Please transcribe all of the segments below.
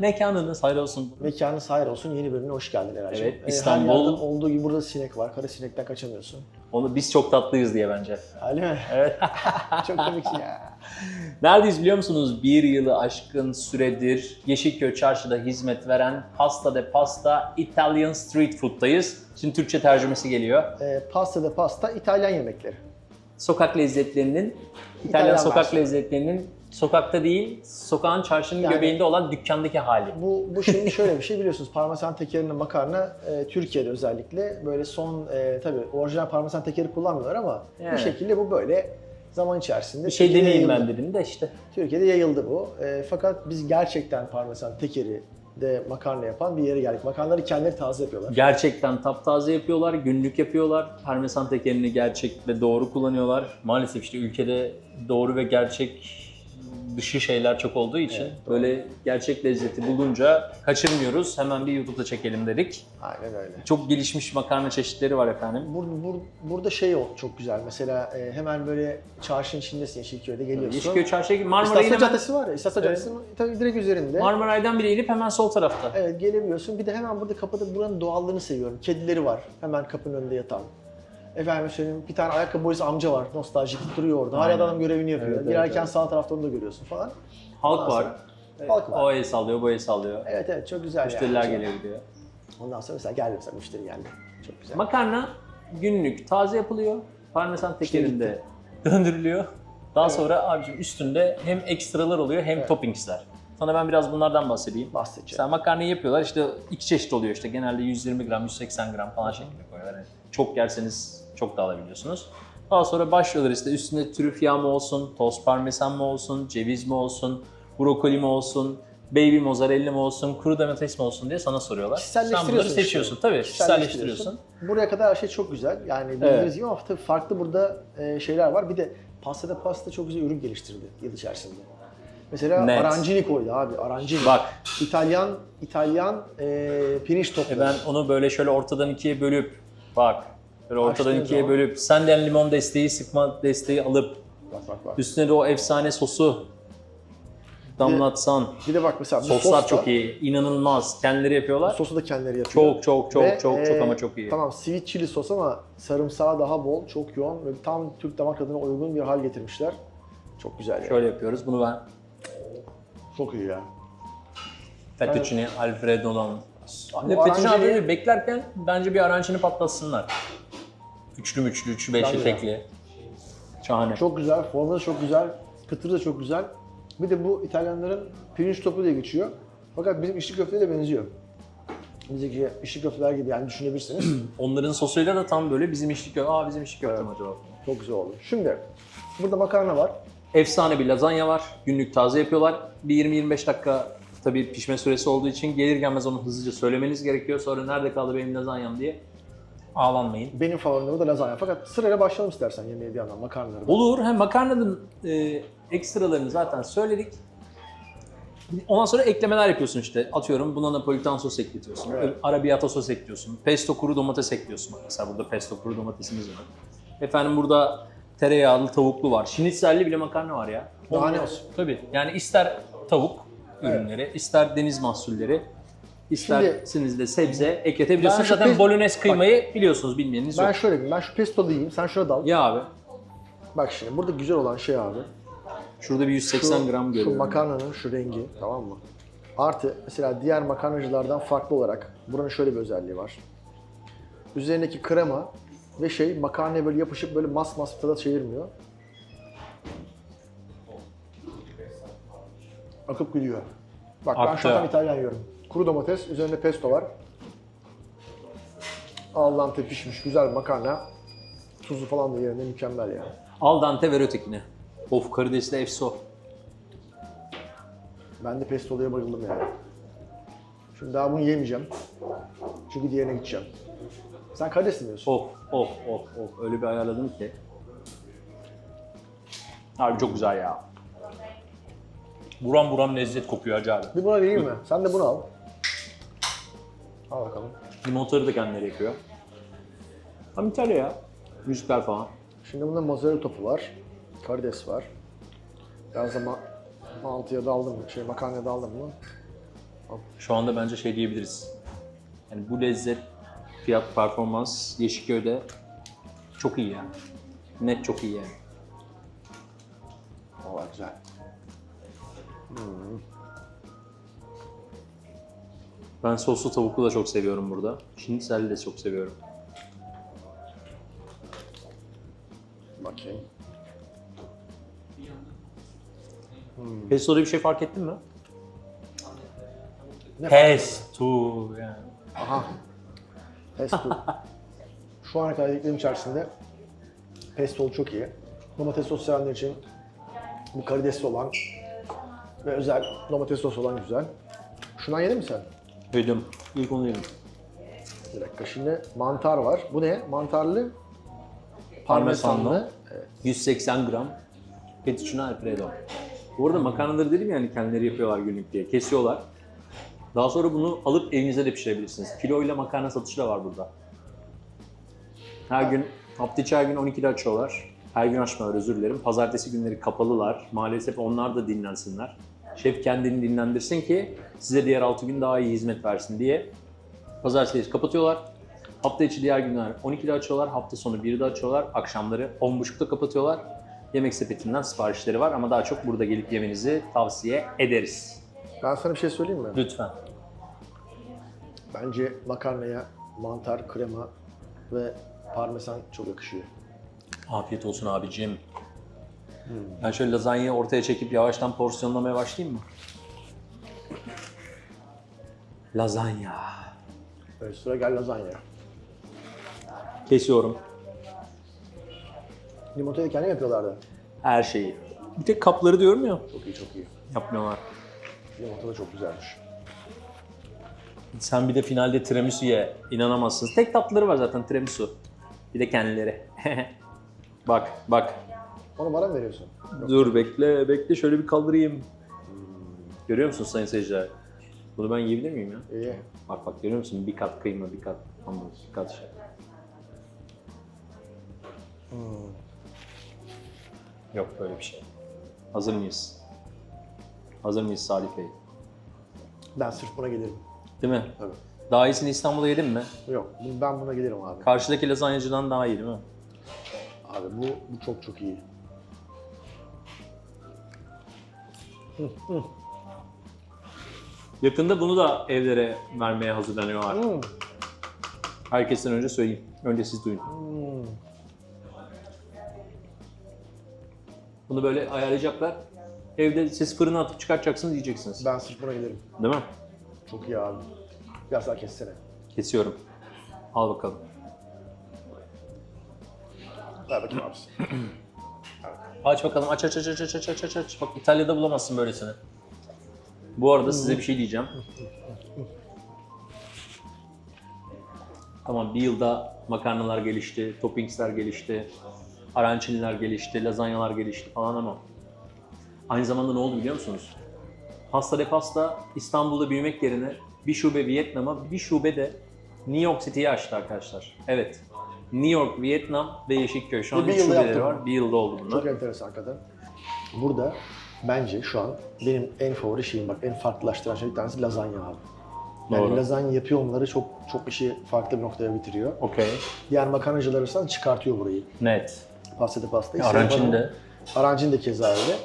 Mekanınız hayır olsun. Mekanı hayır olsun yeni bölümüne hoş geldin Eraycığım. Evet, Ee, Her İstanbul- yerde olduğu gibi burada sinek var. Kara sinekten kaçamıyorsun. Onu biz çok tatlıyız diye bence. Öyle mi? Evet. Çok komiksin ya. Neredeyiz biliyor musunuz? Bir yılı aşkın süredir Yeşilköy Çarşı'da hizmet veren Pasta de Pasta Italian Street Food'dayız. Şimdi Türkçe tercümesi geliyor. Ee, pasta da pasta İtalyan yemekleri. Sokak lezzetlerinin, İtalyan, İtalyan sokak versiyonu. lezzetlerinin sokakta değil, sokağın çarşının Yani- göbeğinde olan dükkandaki hali. Bu, bu şimdi şöyle bir şey biliyorsunuz. Parmesan tekerinin makarna e, Türkiye'de özellikle böyle son e, tabii orijinal parmesan tekeri kullanmıyorlar ama Yani. bir şekilde bu böyle zaman içerisinde Bir şey Türkiye'de deneyeyim ben yayıldı. dedim de işte. Türkiye'de yayıldı bu. E, fakat biz gerçekten parmesan tekeri de makarna yapan bir yere geldik. Makarnaları kendileri taze yapıyorlar. Gerçekten taptaze yapıyorlar, günlük yapıyorlar. Parmesan tekerini gerçek ve doğru kullanıyorlar. Maalesef işte ülkede doğru ve gerçek dışı şeyler çok olduğu için Evet, böyle gerçek lezzeti bulunca kaçırmıyoruz. Hemen bir YouTube'da çekelim dedik. Aynen öyle. Çok gelişmiş makarna çeşitleri var efendim. Bur, bur, burada şey o çok güzel. Mesela e, hemen böyle çarşının içindesin Yeşilköy'de geliyorsun. Yeşilköy Çarşı'ya Marmaray'ın İstasyon Caddesi var ya. İstasyon Evet. Caddesi'nin tabii direkt üzerinde. Marmaray'dan bile inip hemen sol tarafta. Evet gelebiliyorsun. Bir de hemen burada kapıda buranın doğallığını seviyorum. Kedileri var. Hemen kapının önünde yatan. Efendim söyleyeyim bir tane ayakkabı boyası amca var. Nostaljik duruyor orada. Hala adam görevini yapıyor. Evet, evet, Girerken evet. sağ tarafta onu da görüyorsun falan. Halk Ondan var. sonra- Halk var. O el sallıyor, bu el sallıyor. Evet evet çok güzel Müşteriler yani. geliyor gidiyor. Ondan sonra mesela geldi mesela müşteri geldi. Çok güzel. Makarna günlük taze yapılıyor. Parmesan tekerinde döndürülüyor. Daha sonra abicim üstünde hem ekstralar oluyor hem Evet. toppingsler. Sana ben biraz bunlardan bahsedeyim. Bahsedeceğim. Mesela makarnayı yapıyorlar işte iki çeşit oluyor işte genelde 120 gram, 180 gram falan şeklinde koyuyorlar. Yani çok yerseniz çok da alabiliyorsunuz. Daha sonra başlıyorlar işte üstünde trüf yağı mı olsun, toz parmesan mı olsun, ceviz mi olsun, brokoli mi olsun, baby mozzarella mı olsun, kuru domates mi olsun diye sana soruyorlar. Sen bunları seçiyorsun tabii, kişiselleştiriyorsun. Buraya kadar her şey çok güzel. Yani bildiğiniz gibi ama tabii farklı burada e, şeyler var. Bir de pastada pasta çok güzel ürün geliştirdi yıl içerisinde. Mesela Net. arancini koydu abi, arancini. Bak İtalyan İtalyan e, pirinç topları. E ben onu böyle şöyle ortadan ikiye bölüp bak böyle ortadan Açtığın ikiye zaman- bölüp senden limon desteği sıkma desteği alıp Bak bak bak. üstüne de o efsane sosu damlatsan Bir de bak mesela bu soslar sos da- çok iyi inanılmaz kendileri yapıyorlar Sosu da kendileri yapıyor. çok çok çok Ve, çok çok e, ama çok iyi Tamam sweet chili sos ama sarımsağı daha bol, çok yoğun ve tam Türk damak tadına uygun bir hal getirmişler. Çok güzel yani. şöyle yapıyoruz bunu ben Çok iyi ya. fettuccine alfredo'dan bu fettuccine arancini- alfredo beklerken bence bir arancini patlatsınlar üçlü müçlü üçlü beşli Bence de. tekli şahane Çok güzel, formu da çok güzel, kıtırı da çok güzel. Bir de bu İtalyanların pirinç topu diye geçiyor. Fakat bizim içli köfteye de benziyor. Bizdeki içli köfteler gibi yani düşünebilirsiniz. onların sosuyla da tam böyle bizim içli köfte aa bizim içli köfte mi acaba çok güzel oldu. Şimdi burada makarna var. Efsane bir lazanya var. Günlük taze yapıyorlar. Bir 20-25 dakika tabii pişme süresi olduğu için gelir gelmez onu hızlıca söylemeniz gerekiyor. Sonra nerede kaldı benim lazanyam diye ağlanmayın. Benim favorim de lazanya. Fakat sırayla başlayalım istersen yemeğe bir yandan makarnaları. Olur. Hem makarnanın e, ekstralarını zaten söyledik. Ondan sonra eklemeler yapıyorsun işte. Atıyorum buna napolitan sos ekletiyorsun. Evet. Arrabbiata sos ekliyorsun. Pesto kuru domates ekliyorsun. Mesela burada pesto kuru domatesimiz var. Efendim burada tereyağlı tavuklu var. Şinitzelli bile makarna var ya. Daha ne olsun? Tabii. Yani ister tavuk ürünleri, ister deniz mahsulleri, isterseniz de sebze ekletebiliyorsunuz. Ben şu Zaten pes- bolognese kıymayı biliyorsunuz bilmeyeniniz Ben yok. şöyle diyeyim, ben şu pestolu yiyeyim, sen şuna dal. Ya abi, Bak şimdi burada güzel olan şey abi. şurada bir 180 şu, gram Şu görüyorum. makarnanın şu rengi tamam mı? Artı mesela diğer makarnacılardan farklı olarak buranın şöyle bir özelliği var. Üzerindeki krema ve şey makarnaya böyle yapışıp böyle mas mas tada çevirmiyor. Akıp gidiyor. Bak ben Aktı. şu an İtalyan yiyorum. Kuru domates, üzerinde pesto var. Allah'ım tepişmiş güzel bir makarna. Tuzu falan da yerinde mükemmel ya. Al dante ver ötekine. Of karidesli efso. Ben de pestoluya bayıldım yani. Şimdi daha bunu yemeyeceğim. Çünkü diğerine gideceğim. Sen karides mi yiyorsun? Of of of of öyle bir ayarladım ki. Abi çok güzel ya. Buram buram lezzet kokuyor abi. Bir buna vereyim mi? Sen de bunu al. Al bakalım. Limonları da kendileri yapıyor. Tam İtalya ya. Müzikler falan. Şimdi bunda mozzarella topu var. Karides var. Biraz da ma- Mantıya daldım mı? Şey makarnaya daldım mı? Şu anda bence şey diyebiliriz. Yani bu lezzet, fiyat, performans Yeşilköy'de çok iyi yani. Net çok iyi yani. Valla güzel. Ben soslu tavuklu da çok seviyorum burada. Şinitzel'i de çok seviyorum. Bakayım. Pesto'da bir şey fark ettin mi? Ne Pesto yani. Aha. Pesto. Şu ana kadar yediklerim içerisinde pesto çok iyi. Domates sos sevenler için bu karidesli olan ve özel domates sos olan güzel. Şundan yedin mi sen? Duydum. İlk onu yedim. Bir dakika şimdi mantar var. Bu ne? Mantarlı Parmesanlı. parmesanlı. Evet. 180 gram fettuccine alfredo. Bu arada makarnaları dedim ya hani kendileri yapıyorlar günlük diye. Kesiyorlar. Daha sonra bunu alıp evinizde de pişirebilirsiniz. Kilo ile makarna satışı da var burada. Her gün, hafta içi her gün 12'de açıyorlar. Her gün açmıyorlar özür dilerim. Pazartesi günleri kapalılar. Maalesef onlar da dinlensinler. Şef kendini dinlendirsin ki size diğer 6 gün daha iyi hizmet versin diye. Pazartesi kapatıyorlar. Hafta içi diğer günler 12'de açıyorlar. Hafta sonu 1'de açıyorlar. Akşamları 10.30'da kapatıyorlar. Yemek sepetinden siparişleri var ama daha çok burada gelip yemenizi tavsiye ederiz. Ben sana bir şey söyleyeyim mi? Lütfen. Bence makarnaya mantar, krema ve parmesan çok yakışıyor. Afiyet olsun abicim. Ben şöyle lazanyayı ortaya çekip yavaştan porsiyonlamaya başlayayım mı? Lazanya. Evet, sıra gel lazanya. Kesiyorum Limonatayı kendim yapıyorlardı. her şeyi. Bir tek kapları diyorum ya. Çok iyi, çok iyi. Yapmıyorlar. Limonata da çok güzelmiş. Sen bir de finalde tiramisu ye. İnanamazsınız. Tek tatlıları var zaten tiramisu. Bir de kendileri. bak, bak. Onu bana mı veriyorsun? Dur bekle, bekle şöyle bir kaldırayım. Görüyor musun sayın seyirciler? Bunu ben yiyebilir miyim ya? İyi. Bak bak görüyor musun? Bir kat kıyma, bir kat hamur, bir kat şey. Yok böyle bir şey. Hazır mıyız? Hazır mıyız Salih Bey? Ben sırf buna gelirim. Değil mi? Tabii. Daha iyisini İstanbul'da yedin mi? Yok, ben buna gelirim abi. Karşıdaki lazanyacıdan daha iyi değil mi? Abi bu, bu çok çok iyi. Yakında bunu da evlere vermeye hazırlanıyorlar. Hmm. Herkesten önce söyleyeyim. Önce siz duyun. Hmm. Bunu böyle ayarlayacaklar. Evde siz fırına atıp çıkartacaksınız yiyeceksiniz. Ben sırf buna gelirim. Değil mi? Çok iyi abi. Biraz daha kessene. Kesiyorum. Al bakalım. Ver bakayım abisi. Aç bakalım. Aç aç aç aç aç aç aç aç. Bak İtalya'da bulamazsın böylesini. Bu arada size bir şey diyeceğim. Tamam bir yılda makarnalar gelişti, toppingsler gelişti, aranciniler gelişti, lazanyalar gelişti falan ama aynı zamanda ne oldu biliyor musunuz? Pasta de Pasta İstanbul'da büyümek yerine bir şube Vietnam'a, bir şube de New York City'ye açtı arkadaşlar. Evet. New York, Vietnam ve Yeşilköy. Şu an bir yılda şubeleri yaptı var. Bir yılda oldu bunlar. Çok enteresan hakikaten. Burada bence şu an benim en favori şeyim bak en farklılaştıran şey bir tanesi lazanya abi. Yani Doğru. lazanya yapıyor olmaları çok çok işi farklı bir noktaya bitiriyor. Okey. Diğer makarnacılar arasından çıkartıyor burayı. Net. Pasta de pastayı. Arancin de. Arancin de keza öyle.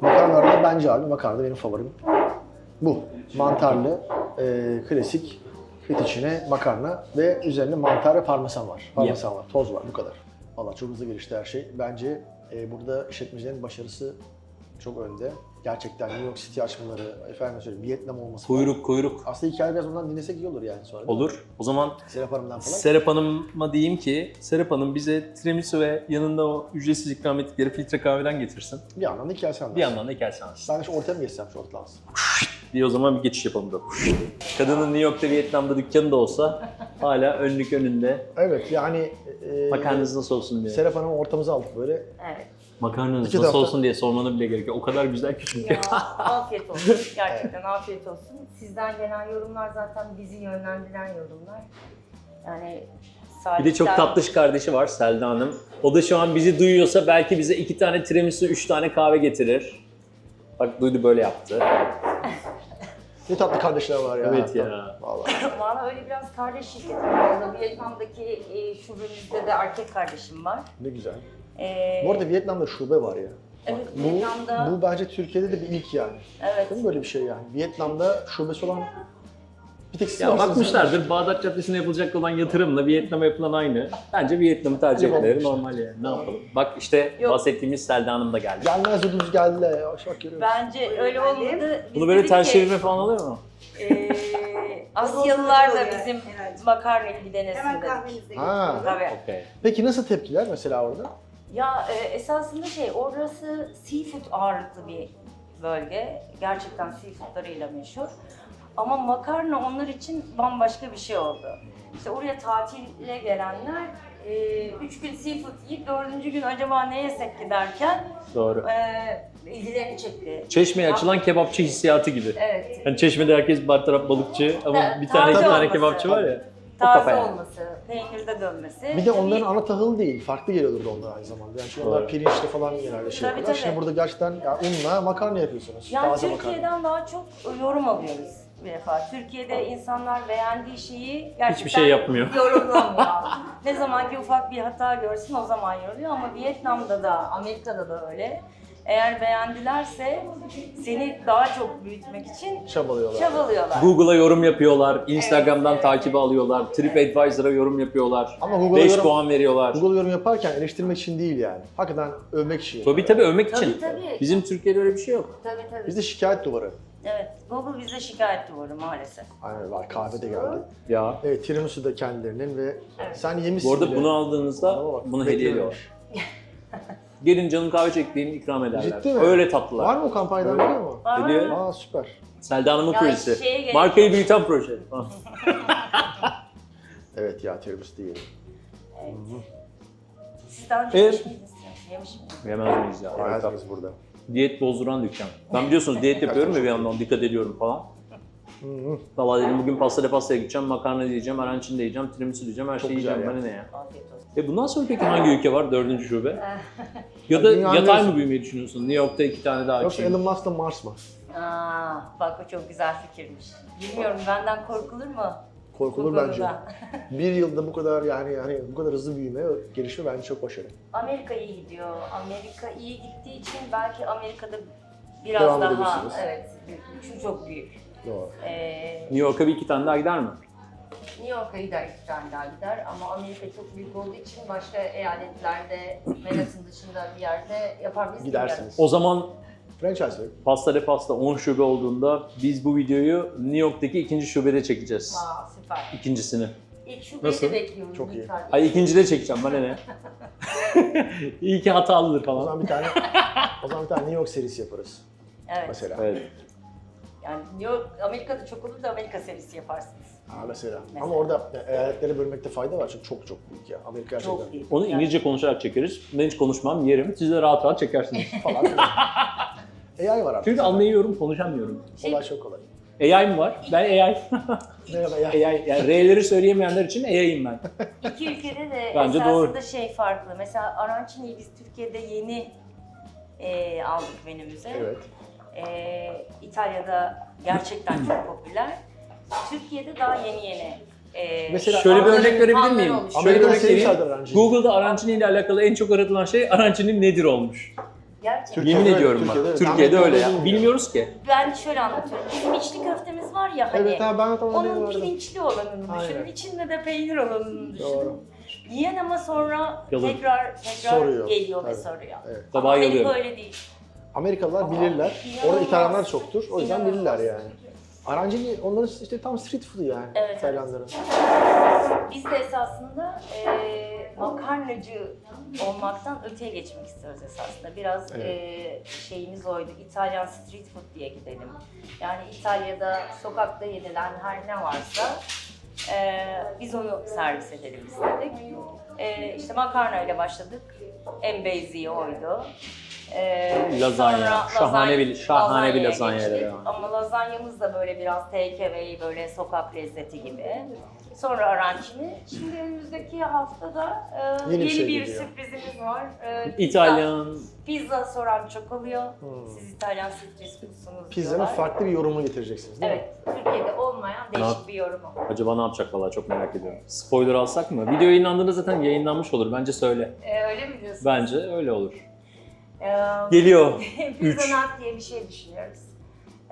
Makarnalarda bence abi makarna benim favorim. Bu. Mantarlı, e, klasik fettuccine makarna ve üzerine mantar ve parmesan var. Parmesan var, toz var bu kadar. Valla çok hızlı gelişti her şey. Bence e, burada işletmecilerin başarısı çok önde. Gerçekten New York City açmaları, efendim söyleyeyim Vietnam olması falan. Kuyruk kuyruk. Aslında hikaye biraz ondan dinlesek iyi olur yani sonra. değil mi? Olur. O zaman Serap Hanım'dan falan. Serap Hanım'a diyeyim ki Serap Hanım bize tiramisu ve yanında o ücretsiz ikram ettikleri filtre kahveden getirsin. bir yandan da hikayesi. Bir yandan da hikayesi anlatsın. Ben de şu ortaya mı geçsem şu ortalansın? Bir o zaman bir geçiş yapalım da. Kadının New York'ta, Vietnam'da dükkanı da olsa hala önlük önünde. Evet yani... E, Makarnanız nasıl olsun diye. Serap Hanım'ı ortamıza aldık böyle. Evet. Makarnanız İki nasıl tarafta- olsun diye sormanı bile gerekiyor. O kadar güzel ki çünkü. Ya, afiyet olsun. Gerçekten afiyet olsun. Sizden gelen yorumlar zaten bizi yönlendiren yorumlar. Yani Bir de çok Salih'ten- tatlış kardeşi var Selda Hanım. O da şu an bizi duyuyorsa belki bize iki tane tiramisu, üç tane kahve getirir. Bak Duydu böyle yaptı. Ne tatlı kardeşler var ya. Evet ya. Vallahi. Valla öyle biraz kardeş şirketim oldu. Vietnam'daki e, şubemizde de erkek kardeşim var. Ne güzel. E, Bu arada Vietnam'da şube var ya. evet, Bu, Vietnam'da bu bence Türkiye'de de bir ilk yani. evet. Değil mi böyle bir şey yani? Vietnam'da şubesi olan bir tek siz Ya varsınız. bakmışlardır Bağdat Caddesi'ne yapılacak olan yatırımla Vietnam'a yapılan aynı. Bence Vietnam'ı tercih Acaba etmeleri normal yani. Ne yapalım? Bak işte Yok. bahsettiğimiz Selda Hanım da geldi. Gelmez dediniz geldiler ya. Bak görüyor musun? Bence öyle olmadı. Biz Bunu böyle dedik ters ki, çevirme falan oluyor mu? e, Asyalılar da bizim makarnayı bir denesin Hemen dedik. kahvenizi Ha. Tabii. Okey. Peki nasıl tepkiler mesela orada? Ya e, esasında şey orası seafood ağırlıklı bir bölge. Gerçekten seafoodlarıyla meşhur. Ama makarna onlar için bambaşka bir şey oldu. İşte oraya tatile gelenler e, üç gün seafood yiyip dördüncü gün acaba ne yesek ki derken Doğru. e, ilgilerini çekti. Çeşmeye açılan kebapçı hissiyatı gibi. Evet. Hani Çeşme'de herkes bar taraf balıkçı ama Ta- bir tane iki taze tane olması. kebapçı var ya. Taze olması, peynirde dönmesi. Bir de onların ana tahılı değil. Farklı geliyordur da onlar aynı zamanda. Yani çünkü onlar Doğru. pirinçli falan genelde şey Tabii, yapıyorlar. Şimdi tabii. burada gerçekten ya unla makarna yapıyorsunuz. Yani Taze makarna. Türkiye'den daha çok yorum alıyoruz bir defa. Türkiye'de insanlar beğendiği şeyi gerçekten Hiçbir şey yapmıyor. yorumlamıyor. ne zaman ki ufak bir hata görsün o zaman yoruluyor ama Vietnam'da da Amerika'da da öyle. Eğer beğendilerse seni daha çok büyütmek için Çabalıyorlar. çabalıyorlar. Google'a yorum yapıyorlar, Instagram'dan evet. takibi alıyorlar, TripAdvisor'a yorum yapıyorlar, Ama Google'a 5 yorum, puan veriyorlar. Google yorum yaparken eleştirmek için değil yani. Hakikaten övmek için. Tabii tabii övmek Tabii, için. tabii. Bizim Türkiye'de öyle bir şey yok. Tabii tabii. Bizde şikayet duvarı. Evet. Google bizde şikayet duvarı maalesef. Aynen var kahve de geldi. Ya. Evet tiramisu da kendilerinin ve Evet. sen yemişsin Bu arada bile. bunu aldığınızda Adama bak, bunu hediye beklememiş. ediyorlar. Gelin canım kahve çektiğim ikram ederler. Ciddi mi? Öyle tatlılar. Var mı o kampanyadan Öyle. biliyor musun? Var Ediyor. mı? Aa süper. Selda Hanım'ın Ya projesi. şeye gerek Markayı büyüten proje. Ha. Evet ya tiramisu değil. Evet. Siz daha önce Ee, yemiş miydiniz? Yemiş miydiniz? Yemez miyiz ya? Harika. biz burada. Diyet bozduran dükkan. Ben biliyorsunuz diyet yapıyorum ya bir yandan dikkat ediyorum falan. Valla dedim bugün pasta pastaya gideceğim, makarna diyeceğim, arancini de yiyeceğim, tiramisu diyeceğim, her Çok şeyi güzel yiyeceğim. Bana ne ya? Afiyet olsun. E bundan sonra peki hangi ülke var dördüncü şube? ya da dünyanın yatay neresi? mı büyümeyi düşünüyorsun? New York'ta iki tane daha Yoksa açayım. Elon Musk'la Mars mı? Aa, bak o çok güzel fikirmiş. Bilmiyorum benden korkulur mu? Korkulur Bu bence. Bir yılda bu kadar yani yani bu kadar hızlı büyüme, gelişme bence çok başarılı. Amerika iyi gidiyor. Amerika iyi gittiği için belki Amerika'da biraz Devam daha evet çünkü çok büyük. Doğru. Ee, New York'a bir iki tane daha gider mi? New York'a gider iki tane daha gider ama Amerika çok büyük olduğu için başka eyaletlerde Manhattan dışında bir yerde yapar mıyız. Gidersiniz. O zaman Franchise? Pasta de Pasta 10 şube olduğunda biz bu videoyu New York'taki ikinci şubede çekeceğiz. Aa süper. İkincisini. İlk şubeyi Nasıl? de bekliyoruz. Çok iyi. lütfen. Ay ikincide çekeceğim bana ne? İyi ki hatalıdır O falan. zaman bir tane o zaman bir tane New York serisi yaparız Evet. mesela. Evet. Yani New York, Amerika'da çok olur da Amerika serisi yaparsınız. Ha, mesela. Mesela. Ama orada yani eyaletlere bölmekte fayda var çünkü çok çok büyük ya. Amerika gerçekten Çok büyük. Onu Yani İngilizce konuşarak çekeriz. Ben hiç konuşmam, yerim. Siz de rahat rahat çekersiniz. falan. AI var artık. Çünkü anlayıyorum, konuşamıyorum. Kolay çok kolay. AI mı var? Ben AI. Merhaba AI. AI. Yani R'leri söyleyemeyenler için AI'yim ben. İki ülkede de Bence esasında doğru. şey farklı. Mesela arancini biz Türkiye'de yeni e, aldık menümüze. Evet. E, İtalya'da gerçekten çok popüler. Türkiye'de daha yeni yeni. e, Mesela Şöyle bir örnek verebilir miyim? Şöyle bir Amerika'da örnek vereyim. Google'da arancini ile alakalı en çok aratılan şey arancinin nedir olmuş. Gerçekten. Türkiye'de Yemin öyle, ediyorum Türkiye'de bak. öyle. Türkiye'de öyle ya. Bilmiyoruz ki. Ben şöyle anlatıyorum. Bizim içli köftemiz var ya hani. Evet abi ben Onun pirinçli olanını düşünün, Aynen. içinde de peynir olanını düşünün. Doğru. Yiyen ama sonra Yalan. tekrar tekrar Soruyor. geliyor ve Tabii. soruyor. Evet. Ama Amerika yalıyorum. öyle değil. Amerikalılar bilirler. inanılmaz. Orada İtalyanlar çoktur. O yüzden İnanılmaz. bilirler yani. Arancini onların işte tam street food'u yani Evet, İtalyanların. Biz de esasında eee makarnacı olmaktan öteye geçmek istiyoruz esasında. Biraz Evet. eee, şeyimiz oydu. İtalyan street food diye gidelim. Yani İtalya'da sokakta yenilen her ne varsa eee, biz onu servis edelim istedik. Eee işte makarna ile başladık. En basic oydu. Eee, Lazanya. sonra Şahane bir- lazanya- şahane bir lazanyayla geçtik. devam. Ama lazanyamız da böyle biraz away, böyle sokak lezzeti gibi. Sonra arancini. Şimdi önümüzdeki haftada e, Yeni yeni, bir şey bir geliyor. sürprizimiz var. Pizza- İtalyan, Pizza soran çok oluyor. Hmm. Siz İtalyan stres musunuz Pizzanın diyorlar. farklı bir yorumunu getireceksiniz değil mi? Evet, Türkiye'de olmayan değişik Ne- bir yorum o. acaba ne yapacak valla çok merak ediyorum. Spoiler alsak mı? Video yayınlandığında zaten yayınlanmış olur. Bence söyle. Ee, öyle mi diyorsun? Bence öyle olur. Ee, Geliyor. Pizza Üç. Nut diye bir şey düşünüyoruz.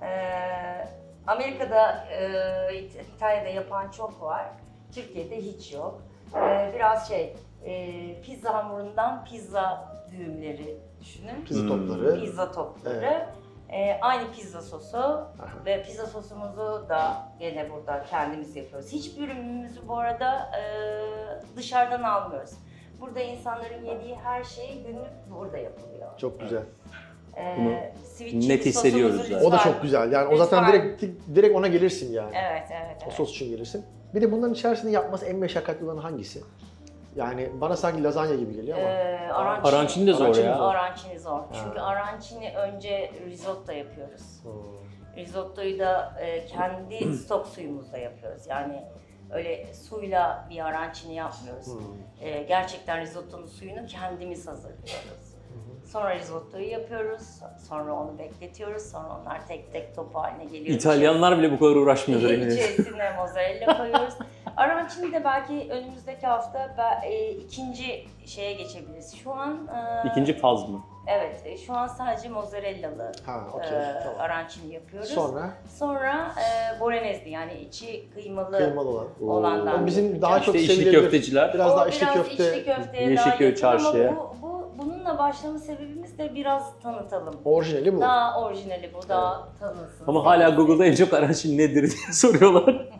Ee, Amerika'da, e, İt- İtalya'da yapan çok var. Türkiye'de hiç yok. Ee, biraz şey, e, pizza hamurundan pizza düğümleri düşünün. Pizza Hmm. topları. Pizza topları. Evet. Ee, aynı pizza sosu Aha. ve pizza sosumuzu da gene burada kendimiz yapıyoruz. Hiçbir ürünümüzü bu arada e, dışarıdan almıyoruz. Burada insanların yediği her şey günlük burada yapılıyor. Çok güzel. Ee, Bunu sweet net chili hissediyoruz zaten. O da çok güzel. Yani o zaten Lütfen. direkt direkt ona gelirsin yani. Evet, evet, O evet. sos için gelirsin. Bir de bunların içerisinde yapması en meşakkatli olan hangisi? Yani bana sanki lazanya gibi geliyor ama. Ee, arancini, Arancini de zor Arancini ya. zor. Arancini zor. Çünkü Ha. arancini önce risotto yapıyoruz. Hmm. Risottoyu da e, kendi stok suyumuzla yapıyoruz. Yani öyle suyla bir arancini yapmıyoruz. Hmm. E, gerçekten risottonun suyunu kendimiz hazırlıyoruz. Sonra risottoyu yapıyoruz, sonra onu bekletiyoruz, sonra onlar tek tek top haline geliyor. İtalyanlar bile bu kadar uğraşmıyordur eminim. İçerisine mozzarella koyuyoruz. Arancini de belki önümüzdeki hafta be- e, ikinci şeye geçebiliriz. Şu an e, İkinci faz mı? evet, e, şu an sadece mozzarellalı Ha, e, okey. tamam. arancini yapıyoruz. Sonra Sonra e, bolognese yani içi kıymalı, kıymalı olan. olandan. O bizim daha çok İşte içli sevilebilir. köfteciler. Biraz O daha içli köfte. içli köfteye Yeşilköy daha yakın çarşıya. ama bu, bununla başlama sebebimiz de biraz tanıtalım. Orijinali bu. Daha orijinali bu, daha tanınsın. Ama hala Google'da en çok araçın nedir diye soruyorlar.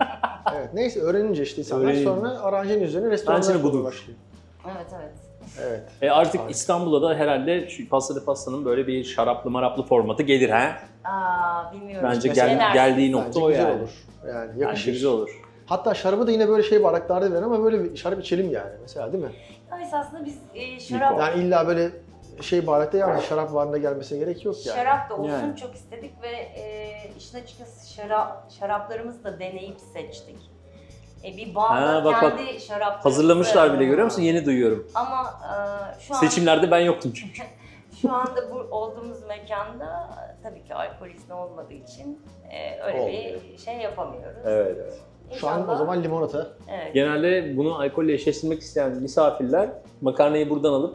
Evet. Neyse öğrenince işte insanlar Öğrenince. sonra aranjenin üzerine restoranlar kurmaya başlıyor. Evet evet. Evet. E artık Harika. İstanbul'a da herhalde şu pasta de pastanın böyle bir şaraplı maraplı formatı gelir ha. Aa bilmiyorum. Bence gel, geldiği nokta Bence o güzel yani. olur. Yani Bence yakışır. güzel olur. Hatta şarabı da yine böyle şey baraklarda verir ama böyle bir şarap içelim yani mesela değil mi? Ya esasında biz e, şarap, Yani illa böyle şey baharatta yani şarap varında gelmesine gerek yok yani. şarap da olsun Yani. çok istedik ve e, işin açıkçası şarap, şaraplarımızı da deneyip seçtik. E, bir bağda Ha, bak, bak. kendi şaraplarımızı... Hazırlamışlar bile görüyor musun? Yeni duyuyorum. Ama e, şu an Seçimlerde ben yoktum çünkü. şu anda bu olduğumuz mekanda tabii ki alkol izni olmadığı için e, öyle Olmuyor. bir şey yapamıyoruz. Evet, evet. Şu an o zaman limonata. evet. Genelde bunu alkolle eşleştirmek isteyen misafirler makarnayı buradan alıp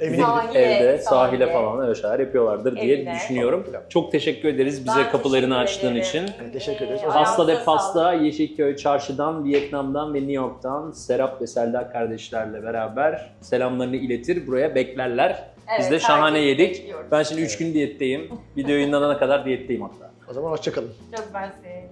Evine gidip Sahile, evde, sahile, sahile. falan öyle şeyler yapıyorlardır diye Evine. düşünüyorum. Çok teşekkür ederiz bize Ben kapılarını teşekkür açtığın ederim. için. Evet, teşekkür ederiz. Ee, Pasta de ayağınıza Pasta. Yeşilköy Çarşı'dan, Vietnam'dan ve New York'tan Serap ve Selda kardeşlerle beraber selamlarını iletir. Buraya beklerler. Biz Evet, de şahane herkesi yedik. bekliyoruz. Ben şimdi 3 gün diyetteyim. Video yayınlanana kadar diyetteyim hatta. o zaman hoşçakalın. Çok mersi.